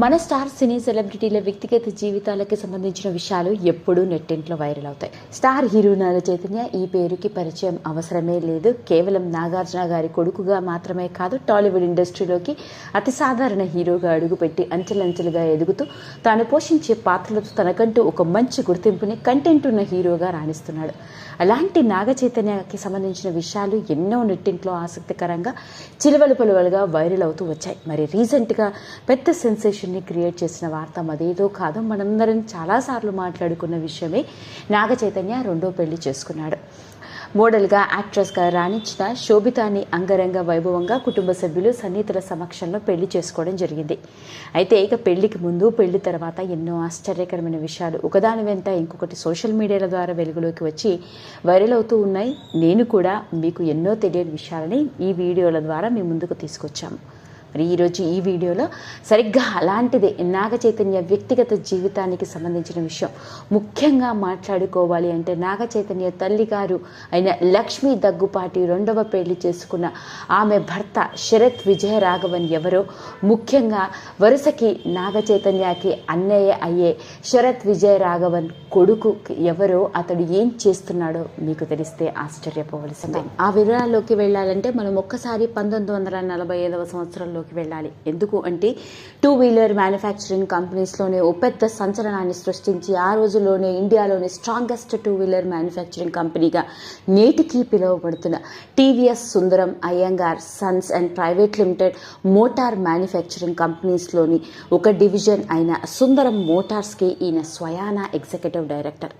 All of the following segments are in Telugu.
మన స్టార్ సినీ సెలబ్రిటీల వ్యక్తిగత జీవితాలకి సంబంధించిన విషయాలు ఎప్పుడూ నెట్టింట్లో వైరల్ అవుతాయి. స్టార్ హీరో నాగ చైతన్య ఈ పేరుకి పరిచయం అవసరమే లేదు. కేవలం నాగార్జున గారి కొడుకుగా మాత్రమే కాదు టాలీవుడ్ ఇండస్ట్రీలోకి అతి సాధారణ హీరోగా అడుగుపెట్టి అంచెలంచెలుగా ఎదుగుతూ తాను పోషించే పాత్రలతో తనకంటూ ఒక మంచి గుర్తింపుని కంటెంట్ ఉన్న హీరోగా రాణిస్తున్నాడు. అలాంటి నాగ చైతన్యకి సంబంధించిన విషయాలు ఎన్నో నెట్టింట్లో ఆసక్తికరంగా చిలువలు పలువలుగా వైరల్ అవుతూ వచ్చాయి. మరి రీసెంట్గా పెద్ద సెన్సేషన్ని క్రియేట్ చేసిన వార్త మదేదో కాదు. మనందరం చాలాసార్లు మాట్లాడుకున్న విషయమే నాగ చైతన్య రెండో పెళ్ళి చేసుకున్నాడు. మోడల్గా యాక్ట్రెస్గా రాణించిన శోభితాని అంగరంగ వైభవంగా కుటుంబ సభ్యులు సన్నిహితుల సమక్షంలో పెళ్ళి చేసుకోవడం జరిగింది. అయితే ఇక పెళ్ళికి ముందు పెళ్ళి తర్వాత ఎన్నో ఆశ్చర్యకరమైన విషయాలు. ఒకదాని వెంట ఇంకొకటి సోషల్ మీడియాల ద్వారా వెలుగులోకి వచ్చి వైరల్ అవుతూ ఉన్నాయి. నేను కూడా మీకు ఎన్నో తెలియని విషయాలని ఈ వీడియోల ద్వారా మీ ముందుకు తీసుకొచ్చాము. మరి ఈరోజు ఈ వీడియోలో సరిగ్గా అలాంటిదే నాగ చైతన్య వ్యక్తిగత జీవితానికి సంబంధించిన విషయం ముఖ్యంగా మాట్లాడుకోవాలి అంటే నాగ చైతన్య తల్లిగారు అయిన లక్ష్మీ దగ్గుపాటి రెండవ పెళ్ళి చేసుకున్న ఆమె భర్త శరత్ విజయ రాఘవన్ ఎవరో ముఖ్యంగా వరుసకి నాగ చైతన్యకి అన్నయ్య అయ్యే శరత్ విజయ రాఘవన్ కొడుకు ఎవరో అతడు ఏం చేస్తున్నాడో మీకు తెలిస్తే ఆశ్చర్యపోవలసిందే. ఆ వివరాల్లోకి వెళ్ళాలంటే మనం ఒక్కసారి పంతొమ్మిది వందల నలభై ఐదవ సంవత్సరంలో రంగంలోకి వెళ్ళాలి. ఎందుకు అంటే టూ వీలర్ మ్యానుఫ్యాక్చరింగ్ కంపెనీస్లోనే ఓ పెద్ద సంచలనాన్ని సృష్టించి ఆ రోజుల్లోనే ఇండియాలోని స్ట్రాంగెస్ట్ టూ వీలర్ మ్యానుఫ్యాక్చరింగ్ కంపెనీగా నేటికి పిలువబడుతున్న TVS Sundaram Iyengar sons and private limited motor manufacturing కంపెనీస్లోని ఒక డివిజన్ అయిన సుందరం మోటార్స్కి ఈయన స్వయానా ఎగ్జిక్యూటివ్ డైరెక్టర్.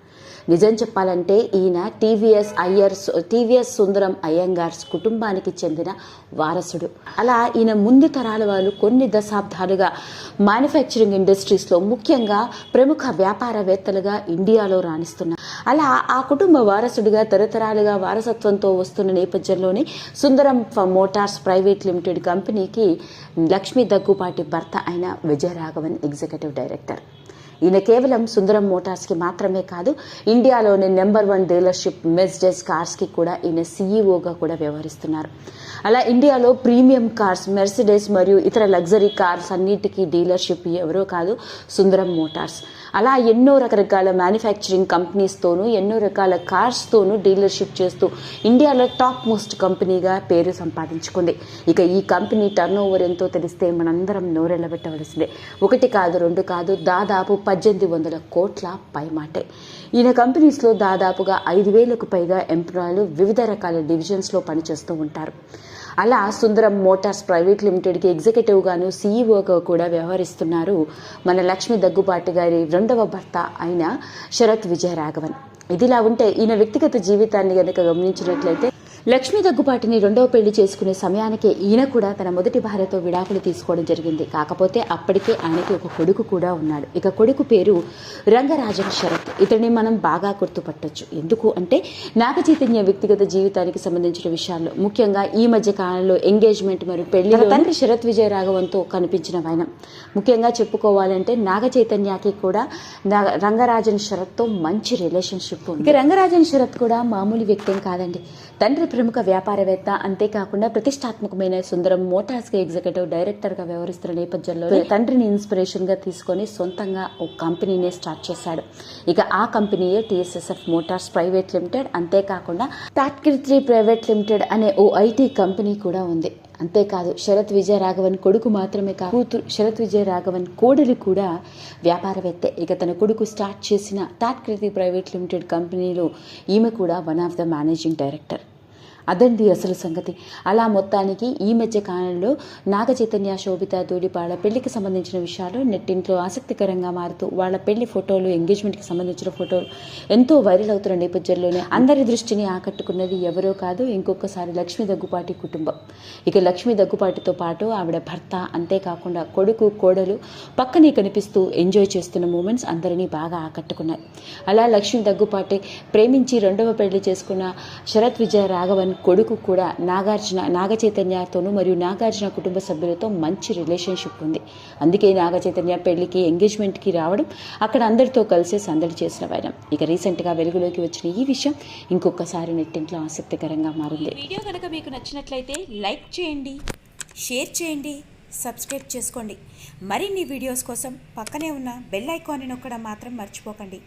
నిజం చెప్పాలంటే ఈయన టీవీఎస్ అయ్యర్స్ టీవీఎస్ సుందరం అయ్యంగార్స్ కుటుంబానికి చెందిన వారసుడు. అలా ఈయన ముందు తరాల వాళ్ళు కొన్ని దశాబ్దాలుగా మ్యానుఫ్యాక్చరింగ్ ఇండస్ట్రీస్లో ముఖ్యంగా ప్రముఖ వ్యాపారవేత్తలుగా ఇండియాలో రాణిస్తున్నారు. అలా ఆ కుటుంబ వారసుడిగా తరతరాలుగా వారసత్వంతో వస్తున్న నేపథ్యంలోనే సుందరం ఫ- మోటార్స్ ప్రైవేట్ లిమిటెడ్ కంపెనీకి లక్ష్మీ దగ్గుపాటి భర్త అయిన విజయరాఘవన్ ఎగ్జిక్యూటివ్ డైరెక్టర్. ఈయన కేవలం సుందరం మోటార్స్కి మాత్రమే కాదు ఇండియాలోని నెంబర్ వన్ డీలర్షిప్ మెర్సిడెస్ కార్స్కి కూడా ఈయన సీఈఓగా కూడా వ్యవహరిస్తున్నారు. అలా ఇండియాలో ప్రీమియం కార్స్ మెర్సిడెస్ మరియు ఇతర లగ్జరీ కార్స్ అన్నిటికీ డీలర్షిప్ ఎవరో కాదు సుందరం మోటార్స్. అలా ఎన్నో రకరకాల మ్యానుఫ్యాక్చరింగ్ కంపెనీస్తోనూ ఎన్నో రకాల కార్స్తోనూ డీలర్షిప్ చేస్తూ ఇండియాలో టాప్ మోస్ట్ కంపెనీగా పేరు సంపాదించుకుంది. ఇక ఈ కంపెనీ టర్న్ ఓవర్ ఎంతో తెలిస్తే మనందరం నోరెళ్ళబెట్టవలసిందే. ఒకటి కాదు రెండు కాదు దాదాపు పద్దెనిమిది వందల కోట్ల పైమాటే. ఈయన కంపెనీస్లో దాదాపుగా ఐదు వేలకు పైగా ఎంప్లాయీలు వివిధ రకాల డివిజన్స్లో పనిచేస్తూ ఉంటారు. అలా సుందరం మోటార్స్ ప్రైవేట్ లిమిటెడ్కి ఎగ్జిక్యూటివ్గాను సీఈఓగా కూడా వ్యవహరిస్తున్నారు. మన లక్ష్మి దగ్గుబాటి గారి రెండవ భర్త అయిన శరత్ విజయరాఘవన్. ఇదిలా ఉంటే ఈయన వ్యక్తిగత జీవితాన్ని కనుక గమనించినట్లయితే లక్ష్మీ దగ్గుపాటిని రెండవ పెళ్ళి చేసుకునే సమయానికే ఈయన కూడా తన మొదటి భార్యతో విడాకులు తీసుకోవడం జరిగింది. కాకపోతే అప్పటికే ఆయనకి ఒక కొడుకు కూడా ఉన్నాడు. ఇక కొడుకు పేరు రంగరాజన్ శరత్. ఇతడిని మనం బాగా గుర్తుపట్టొచ్చు. ఎందుకు అంటే నాగ చైతన్య వ్యక్తిగత జీవితానికి సంబంధించిన విషయాల్లో. ముఖ్యంగా ఈ మధ్య కాలంలో ఎంగేజ్మెంట్ మరియు పెళ్ళి తండ్రి శరత్ విజయ రాఘవంతో కనిపించిన వైనం. ముఖ్యంగా చెప్పుకోవాలంటే నాగ చైతన్యకి కూడా రంగరాజన్ శరత్తో మంచి రిలేషన్షిప్ ఉంది. ఇక రంగరాజన్ శరత్ కూడా మామూలు వ్యక్తి కాదండి. తండ్రి ప్రముఖ వ్యాపారవేత్త అంతేకాకుండా ప్రతిష్టాత్మకమైన సుందరం మోటార్స్కి ఎగ్జిక్యూటివ్ డైరెక్టర్గా వ్యవహరిస్తున్న నేపథ్యంలో తండ్రిని ఇన్స్పిరేషన్గా తీసుకొని సొంతంగా ఒక కంపెనీనే స్టార్ట్ చేశాడు. ఇక ఆ కంపెనీయే టీఎస్ఎస్ఎఫ్ మోటార్స్ ప్రైవేట్ లిమిటెడ్. అంతేకాకుండా టాట్కిర్త్రి ప్రైవేట్ లిమిటెడ్ అనే ఓ ఐటీ కంపెనీ కూడా ఉంది. అంతేకాదు శరత్ విజయ రాఘవన్ కొడుకు మాత్రమే కాదు కూతురు శరత్ విజయ రాఘవన్ కోడలు కూడా వ్యాపారవేత్తే. ఇక తన కొడుకు స్టార్ట్ చేసిన టాట్కృతి ప్రైవేట్ లిమిటెడ్ కంపెనీలో ఈమె కూడా one of the managing director. అదండి అసలు సంగతి. అలా మొత్తానికి ఈ మధ్య కాలంలో నాగ చైతన్య శోభిత దూడిపాడ పెళ్ళికి సంబంధించిన విషయాలు నెట్టింట్లో ఆసక్తికరంగా మారుతూ వాళ్ళ పెళ్ళి ఫోటోలు ఎంగేజ్మెంట్కి సంబంధించిన ఫోటోలు ఎంతో వైరల్ అవుతున్న నేపథ్యంలోనే అందరి దృష్టిని ఆకట్టుకున్నది ఎవరో కాదు ఇంకొకసారి లక్ష్మీ దగ్గుపాటి కుటుంబం. ఇక లక్ష్మీ దగ్గుపాటితో పాటు ఆవిడ భర్త అంతేకాకుండా కొడుకు కోడలు పక్కనే కనిపిస్తూ ఎంజాయ్ చేస్తున్న మూమెంట్స్ అందరినీ బాగా ఆకట్టుకున్నాయి. అలా లక్ష్మీ దగ్గుపాటి ప్రేమించి రెండవ పెళ్ళి చేసుకున్న శరత్ విజయ రాఘవన్ కొడుకు కూడా నాగార్జున నాగ చైతన్యతోనూ మరియు నాగార్జున కుటుంబ సభ్యులతో మంచి రిలేషన్షిప్ ఉంది. అందుకే నాగ చైతన్య పెళ్ళికి ఎంగేజ్మెంట్కి రావడం అక్కడ అందరితో కలిసి సందడి చేసిన వైరం. ఇక రీసెంట్గా వెలుగులోకి వచ్చిన ఈ విషయం ఇంకొకసారి నెట్టింట్లో ఆసక్తికరంగా మారింది. వీడియో కనుక మీకు నచ్చినట్లయితే లైక్ చేయండి షేర్ చేయండి సబ్స్క్రైబ్ చేసుకోండి. మరిన్ని వీడియోస్ కోసం పక్కనే ఉన్న బెల్ ఐకాన్ని నొక్కడం మాత్రం మర్చిపోకండి.